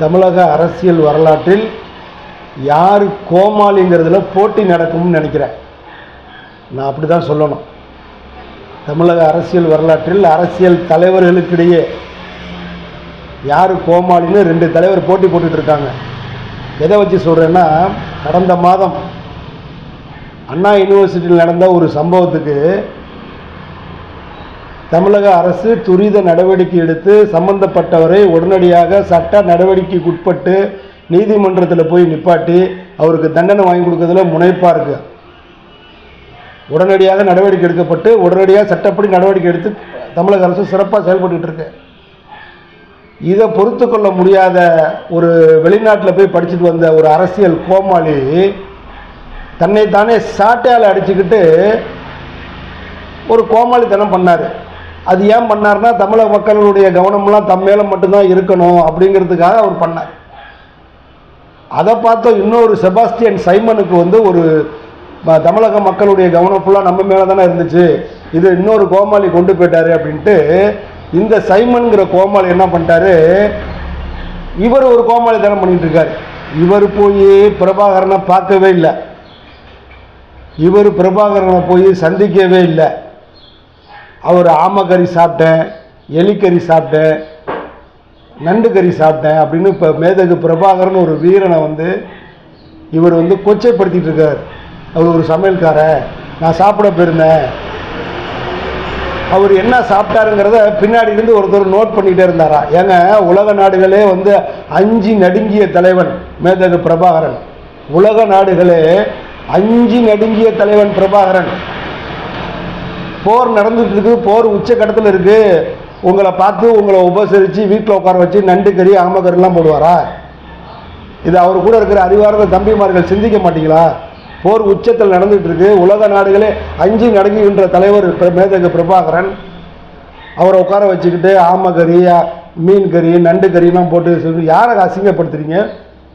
தமிழக அரசியல் வரலாற்றில் யார் கோமாளிங்கிறதுல போட்டி நடக்கும்னு நினைக்கிறேன். நான் அப்படி தான் சொல்லணும். தமிழக அரசியல் வரலாற்றில் அரசியல் தலைவர்களுக்கிடையே யார் கோமாளின்னு ரெண்டு தலைவர் போட்டி போட்டுட்ருக்காங்க. எதை வச்சு சொல்கிறேன்னா கடந்த மாதம் அண்ணா யூனிவர்சிட்டியில் நடந்த ஒரு சம்பவத்துக்கு தமிழக அரசு துரித நடவடிக்கை எடுத்து சம்பந்தப்பட்டவரை உடனடியாக சட்ட நடவடிக்கைக்கு உட்பட்டு நீதிமன்றத்தில் போய் நிப்பாட்டி அவருக்கு தண்டனை வாங்கி கொடுக்கறதுல முனைப்பாக இருக்கு. உடனடியாக நடவடிக்கை எடுக்கப்பட்டு உடனடியாக சட்டப்படி நடவடிக்கை எடுத்து தமிழக அரசு சிறப்பாக செயல்பட்டுட்டு இருக்கு. இதை பொறுத்து கொள்ள முடியாத ஒரு வெளிநாட்டில் போய் படிச்சுட்டு வந்த ஒரு அரசியல் கோமாளி தன்னைத்தானே சாட்டையால் அடிச்சுக்கிட்டு ஒரு கோமாளித்தனம் பண்ணார். அது ஏன் பண்ணார்னா தமிழக மக்களுடைய கவனம்லாம் தம் மேலே மட்டும்தான் இருக்கணும் அப்படிங்கிறதுக்காக அவர் பண்ணார். அதை பார்த்த இன்னொரு செபாஸ்டியன் சைமனுக்கு வந்து ஒரு தமிழக மக்களுடைய கவனம் ஃபுல்லாக நம்ம மேலே தானே இருந்துச்சு. இது இன்னொரு கோமாளி கொண்டு போயிட்டாரு அப்படின்ட்டு இந்த சைமன்கிற கோமாளி என்ன பண்ணிட்டாரு? இவர் ஒரு கோமாளித்தனம் பண்ணிட்டு இருக்காரு இவர் போய் பிரபாகரனை பார்க்கவே இல்லை. இவர் பிரபாகரனை போய் சந்திக்கவே இல்லை. அவர் ஆமக்கறி சாப்பிட்டேன் எலிக்கறி சாப்பிட்டேன் நண்டு கறி சாப்பிட்டேன் அப்படின்னு இப்போ மேதகு பிரபாகரன் ஒரு வீரனை வந்து இவர் வந்து கொச்சைப்படுத்திட்டு இருக்கார். அவர் ஒரு சமையல்காரன் நான் சாப்பிட போயிருந்தேன். அவர் என்ன சாப்பிட்டாருங்கிறத பின்னாடி இருந்து ஒருத்தர் நோட் பண்ணிக்கிட்டே இருந்தாரா? ஏங்க உலக நாடுகளே வந்து அஞ்சு நடுங்கிய தலைவன் மேதகு பிரபாகரன். உலக நாடுகளே அஞ்சு நடுங்கிய தலைவன் பிரபாகரன். போர் நடந்துட்டு இருக்கு போர் உச்சக்கட்டத்தில் இருக்கு. உங்களை பார்த்து உங்களை உபசரித்து வீட்டில் உட்கார வச்சு நண்டு கறி ஆமக்கறிலாம் போடுவாரா? இது அவர் கூட இருக்கிற அறிவார்ந்த தம்பிமார்கள் சிந்திக்க மாட்டீங்களா? போர் உச்சத்தில் நடந்துட்டு இருக்கு உலக நாடுகளே அஞ்சு நடங்குகின்ற தலைவர் மேதகு பிரபாகரன். அவரை உட்கார வச்சுக்கிட்டு ஆமக்கறி மீன் கறி நண்டு கறிலாம் போட்டு யாரை அசிங்கப்படுத்துறீங்க?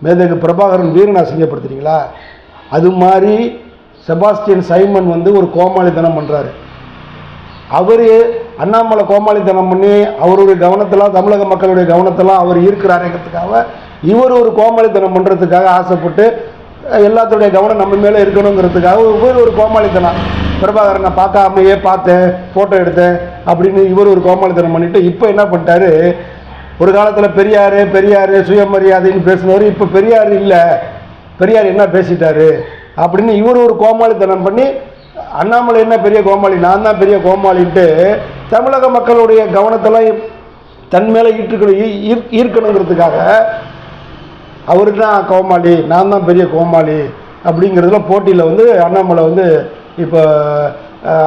மேதகு பிரபாகரன் வீரனை அசிங்கப்படுத்துறீங்களா? அது மாதிரி செபாஸ்டியன் சைமன் வந்து ஒரு கோமாளித்தனம் பண்ணுறாரு அவர் அண்ணாமலை கோமாளித்தனம் பண்ணி அவருடைய கவனத்தெல்லாம் தமிழக மக்களுடைய கவனத்தெல்லாம் அவர் ஈர்க்கிறாருங்கிறதுக்காக இவர் ஒரு கோமாளித்தனம் பண்ணுறதுக்காக ஆசைப்பட்டு எல்லாத்துடைய கவனம் நம்ம மேலே இருக்கணுங்கிறதுக்காக இவர் ஒரு கோமாளித்தனம். பிரபாகரனை பார்க்காமையே பார்த்தேன் ஃபோட்டோ எடுத்தேன் அப்படின்னு இவர் ஒரு கோமாளித்தனம் பண்ணிவிட்டு இப்போ என்ன பண்ணிட்டாரு? ஒரு காலத்தில் பெரியார் பெரியார் சுயமரியாதைன்னு பேசினவர் இப்போ பெரியார் இல்லை. பெரியார் என்ன பேசிட்டாரு? அப்படின்னு இவர் ஒரு கோமாளித்தனம் பண்ணி அண்ணாமலை என்ன பெரிய கோமாளி? நான் தான் பெரிய கோமாளின்ட்டு தமிழக மக்களுடைய கவனத்தெல்லாம் தன் மேலே ஈர்க்கணும் ஈ- ஈர் ஈர்க்கணுங்கிறதுக்காக அவர் தான் கோமாளி நான் தான் பெரிய கோமாளி அப்படிங்கிறதுல போட்டியில் வந்து அண்ணாமலை வந்து இப்போ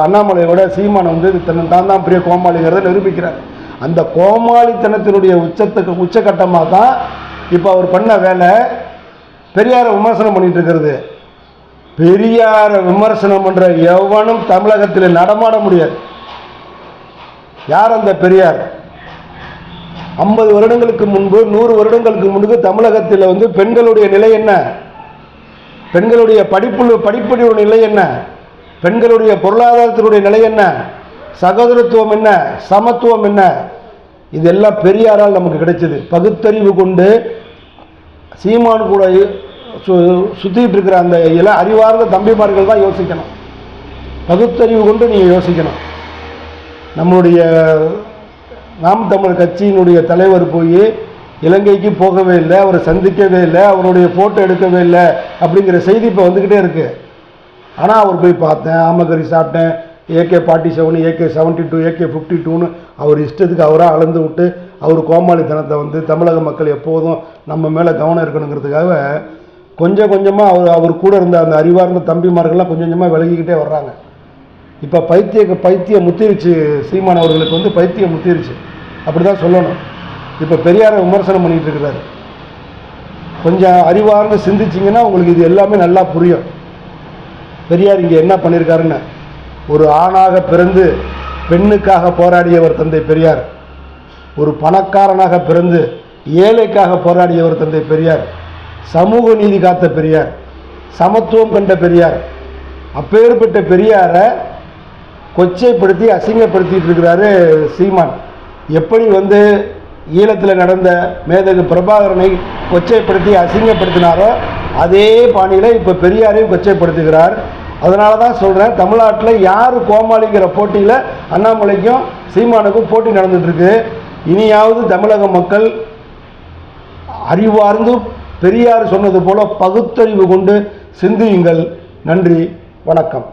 அண்ணாமலையோட சீமானை வந்து தன் தான் தான் பெரிய கோமாளிங்கிறத நிரூபிக்கிறார். அந்த கோமாளித்தனத்தினுடைய உச்சத்துக்கு உச்சக்கட்டமாக தான் இப்போ அவர் பண்ண வேலை பெரியாரை விமர்சனம் பண்ணிகிட்டு இருக்கிறது. பெரியாரை விமர்சனம் பண்ற எவனும் தமிழகத்தில் நடமாட முடியாது. யார் அந்த பெரியார்? ஐம்பது வருடங்களுக்கு முன்பு நூறு வருடங்களுக்கு முன்பு தமிழகத்தில் வந்து பெண்களுடைய நிலை என்ன? பெண்களுடைய படிப்பு படிப்புடைய நிலை என்ன? பெண்களுடைய பொருளாதாரத்தினுடைய நிலை என்ன? சகோதரத்துவம் என்ன? சமத்துவம் என்ன? இதெல்லாம் பெரியாரால் நமக்கு கிடைச்சது. பகுத்தறிவு கொண்டு சீமான் கூட சு சுற்றிட்டு இருக்கிற அந்த இள அறிவார்ந்த தம்பிமார்கள் தான் யோசிக்கணும். பகுத்தறிவு கொண்டு நீங்கள் யோசிக்கணும். நம்மளுடைய நாம் தமிழர் கட்சியினுடைய தலைவர் போய் இலங்கைக்கு போகவே இல்லை அவரை சந்திக்கவே இல்லை அவருடைய ஃபோட்டோ எடுக்கவே இல்லை அப்படிங்கிற செய்தி இப்போ வந்துக்கிட்டே இருக்குது ஆனால் அவர் போய் பார்த்தேன் ஆமக்கறி சாப்பிட்டேன் AK forty seven AK seventy two AK fifty டூன்னு அவர் இஷ்டத்துக்கு அவராக அளந்து விட்டு அவர் கோமாளித்தனத்தை வந்து தமிழக மக்கள் எப்போதும் நம்ம மேலே கவனம் இருக்கணுங்கிறதுக்காக கொஞ்சம் கொஞ்சமாக அவர் அவர் கூட இருந்த அந்த அறிவார்ந்த தம்பிமார்கள்லாம் கொஞ்சம் கொஞ்சமாக விலகிக்கிட்டே வர்றாங்க. இப்போ பைத்திய பைத்தியம் முத்திருச்சு சீமான் அவர்களுக்கு வந்து பைத்தியம் முத்திருச்சு. அப்படி தான் சொல்லணும். இப்போ பெரியாரை விமர்சனம் பண்ணிகிட்டு இருக்கிறாரு கொஞ்சம் அறிவார்ந்து சிந்திச்சிங்கன்னா உங்களுக்கு இது எல்லாமே நல்லா புரியும். பெரியார் இங்கே என்ன பண்ணியிருக்காருன்னு ஒரு ஆணாக பிறந்து பெண்ணுக்காக போராடியவர் தந்தை பெரியார். ஒரு பணக்காரனாக பிறந்து ஏழைக்காக போராடியவர் தந்தை பெரியார். சமூக நீதி காத்த பெரியார் சமத்துவம் கண்ட பெரியார் அப்பேற்பட்ட பெரியாரை கொச்சைப்படுத்தி அசிங்கப்படுத்திட்டு இருக்கிறாரு சீமான். எப்படி வந்து ஈழத்தில் நடந்த மேதகு பிரபாகரனை கொச்சைப்படுத்தி அசிங்கப்படுத்தினாரோ அதே பாணியில் இப்போ பெரியாரையும் கொச்சைப்படுத்துகிறார். அதனால தான் சொல்கிறேன் தமிழ்நாட்டில் யார் கோமாளிங்கிற போட்டியில் அண்ணாமலைக்கும் சீமானுக்கும் போட்டி நடந்துட்டு இனியாவது தமிழக மக்கள் அறிவார்ந்து பெரியார் சொன்னது போல பகுத்தறிவு கொண்டு சிந்தியுங்கள். நன்றி வணக்கம்.